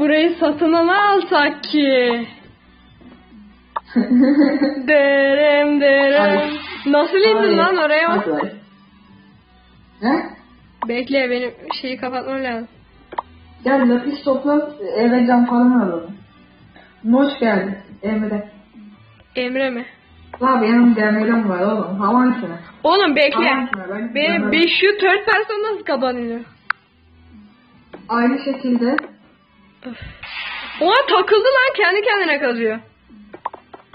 burayı satın mı alsak ki? derem derem. Nasıl indin lan oraya? Bay. Ne? Bekle benim şeyi kapatmam lazım. Gel lapis topla eve cam falan alalım. Hoş geldin Emre. Emre mi? La benim demirem var oğlum. Havan şuna. Oğlum bekle. Benim demirem- 500 third person nasıl kapanıyor? Aynı şekilde Ona takıldı lan kendi kendine kazıyor.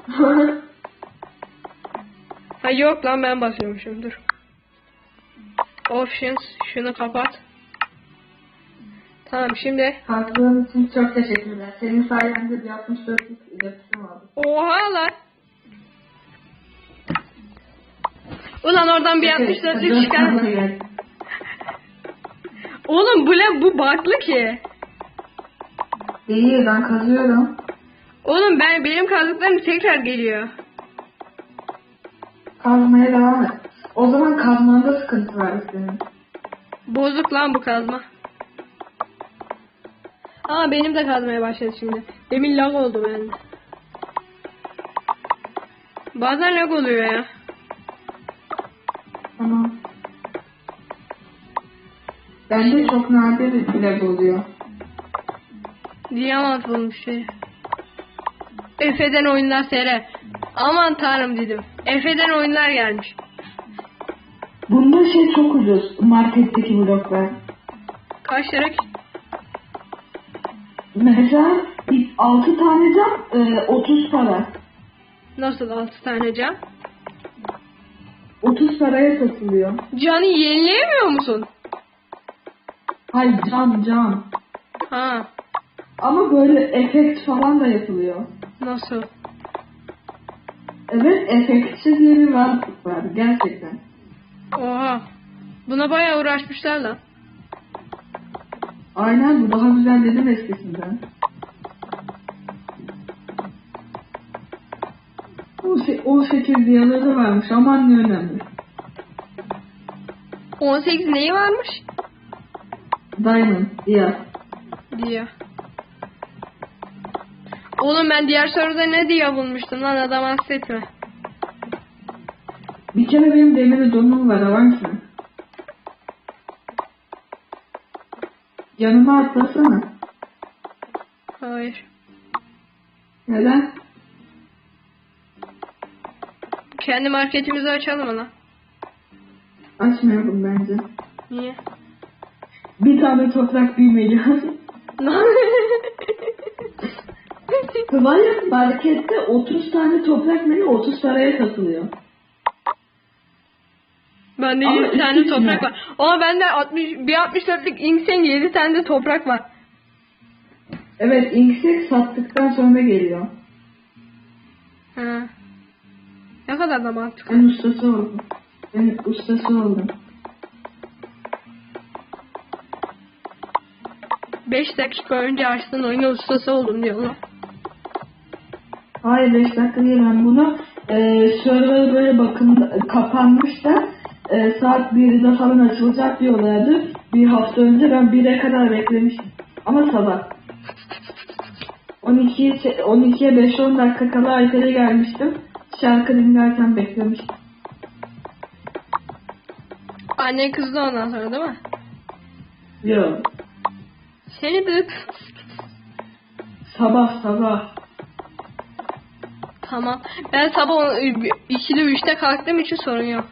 Ha yok lan ben basıyormuşum dur. Options şunu kapat. Tamam şimdi. katkıların için çok teşekkürler. Senin sayende bir 64'lük iletişim aldım. Oha lan. Ulan oradan bir 64'lük çıkar. Oğlum bu ne bu baklı ki. İyi ben kazıyorum. Oğlum ben benim kazdıklarım tekrar geliyor. Kazmaya devam et. O zaman kazmanda sıkıntı var senin. Bozuk lan bu kazma. Aa benim de kazmaya başladı şimdi. Demin lag oldu bende. Bazen lag oluyor ya. Tamam. Bende çok nadir bile oluyor. Diyamant bulmuş şey. Efe'den oyunlar seyre. Aman tanrım dedim. Efe'den oyunlar gelmiş. Bunda şey çok ucuz. Marketteki bloklar. Kaç lira ki? Mesela 6 tane cam e, 30 para. Nasıl 6 tane can? 30 paraya satılıyor. Canı yenileyemiyor musun? Hayır cam cam. Ha Ama böyle efekt falan da yapılıyor. nasıl? Evet efektsiz yeri var, var gerçekten. Oha. Buna bayağı uğraşmışlar lan. Aynen bu daha güzel dedim eskisinden. O, şey, o şekil diyaları varmış aman ne önemli. 18 neyi varmış? Diamond diye. Diye. Oğlum ben diğer soruda ne diye bulmuştum lan adam hasretme. Bir kere benim demir donum var avans mı? Yanıma atlasana. Hayır. Neden? Kendi marketimizi açalım lan? Açmayalım bence. Niye? Bir tane toprak büyümeli. Ya markette 30 tane toprak meyve 30 paraya satılıyor. Bende Ama 100 tane iki toprak var. Ama bende 60, bir 64'lük inksen 7 tane de toprak var. Evet inksek sattıktan sonra geliyor. Ha. Ne kadar da mantıklı. Ben ustası oldum. Ben ustası oldum. 5 dakika önce açtığın oyunu ustası oldum diyorlar. Hayır 5 dakika değil ben bunu e, server böyle bakın kapanmış da e, saat 1'de falan açılacak diyorlardı. Bir hafta önce ben 1'e kadar beklemiştim. Ama sabah. 12'ye 12'ye 5-10 dakika kala iPad'e gelmiştim. Şarkı dinlerken beklemiştim. Annen kızdı ondan sonra değil mi? Yok. Seni de Sabah sabah. Tamam. Ben sabah 2'de 3'te kalktığım için sorun yok.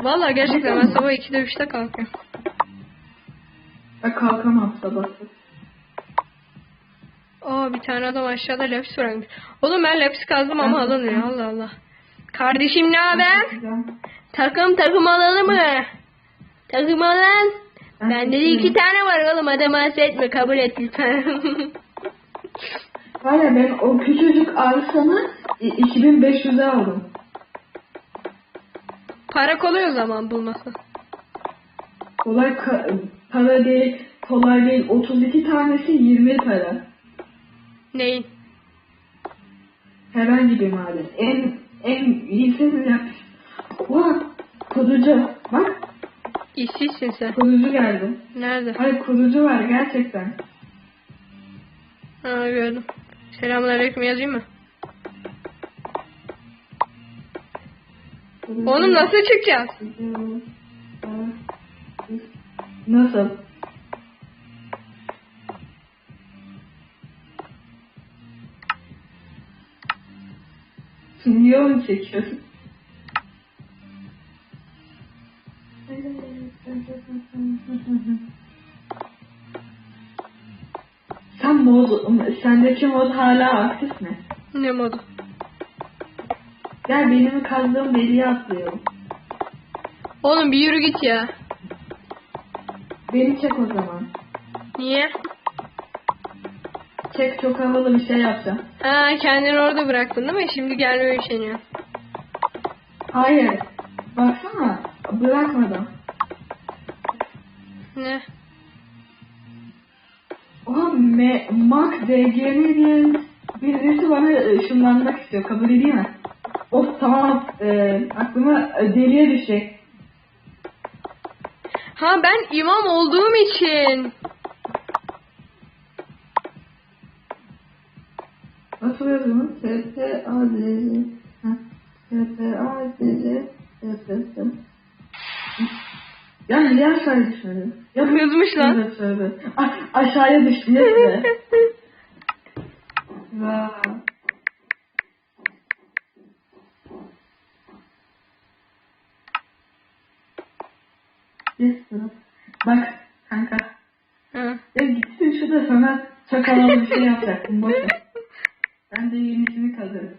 Vallahi gerçekten ben sabah 2'de 3'te kalkıyorum. Ben kalkamam sabah. Aa bir tane adam aşağıda lapis bırakmış. Oğlum ben lapis kazdım ama alınmıyor. Allah Allah. Kardeşim ne haber? Takım takım alalım mı? Takım alan. Bende de iki tane var oğlum adam etme kabul et lütfen. Hayır ben o küçücük arsanı i- 2500'e aldım. Para kolay o zaman bulması. Kolay para değil, kolay değil. 32 tanesi 20 para. Neyin? Herhangi bir maden. En en iyisini yap. Oha, kurucu. Bak. İşsizsin sen. Kurucu geldi. Nerede? Hayır kurucu var gerçekten. Ha gördüm. Selamünaleyküm yazayım mı? Oğlum nasıl çıkacağız? Nasıl? Niye onu çekiyorsun? mod, sendeki mod hala aktif mi? Ne modu? Gel benim kazdığım deliğe atlayalım. Oğlum bir yürü git ya. Beni çek o zaman. Niye? Çek çok havalı bir şey yapacağım. Ha kendini orada bıraktın değil mi? Şimdi gelmeye üşeniyor. Hayır. Baksana. Bırakmadım. Ne? Me, Mac DGM diye birisi bana e, ışınlanmak istiyor. Kabul edeyim mi? Of tamam. E, aklıma e, deliye düşecek. Ha ben imam olduğum için. Nasıl yazılır? T T A D C T T A D C T T Ya niye aşağıya düşmedin? Ya Yazmış lan. Evet, evet. A- aşağıya düştün. Yes, evet. Bak kanka. Ha. Ya gitsin şurada sana çok havalı bir şey yapacaktım. Boş ver. Ben de yenisini kazanırım.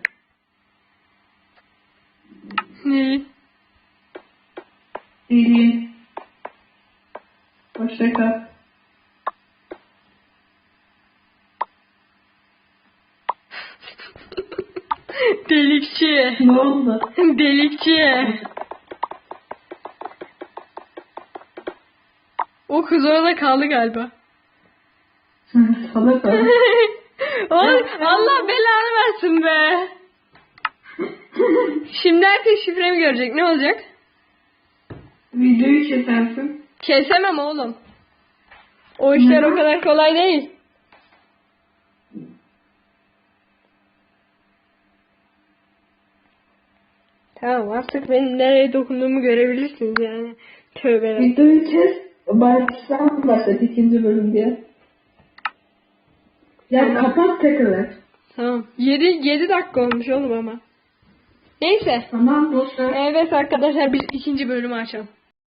Ne? İyi. Hoşça kal. Delikçi. Ne oldu? Delikçi. O kız orada kaldı galiba. Salak salak. Oğlum Allah belanı versin be. Şimdi herkes şifremi görecek. Ne olacak? Videoyu kesersin. Kesemem oğlum. O işler o kadar kolay değil. Tamam artık benim nereye dokunduğumu görebilirsiniz yani. Tövbe. Videoyu kes. Baştan başlat ikinci bölüm diye. Ya kapat tekrar. Tamam. 7 7 dakika olmuş oğlum ama. Neyse. Tamam boş ver. Evet arkadaşlar biz ikinci bölümü açalım.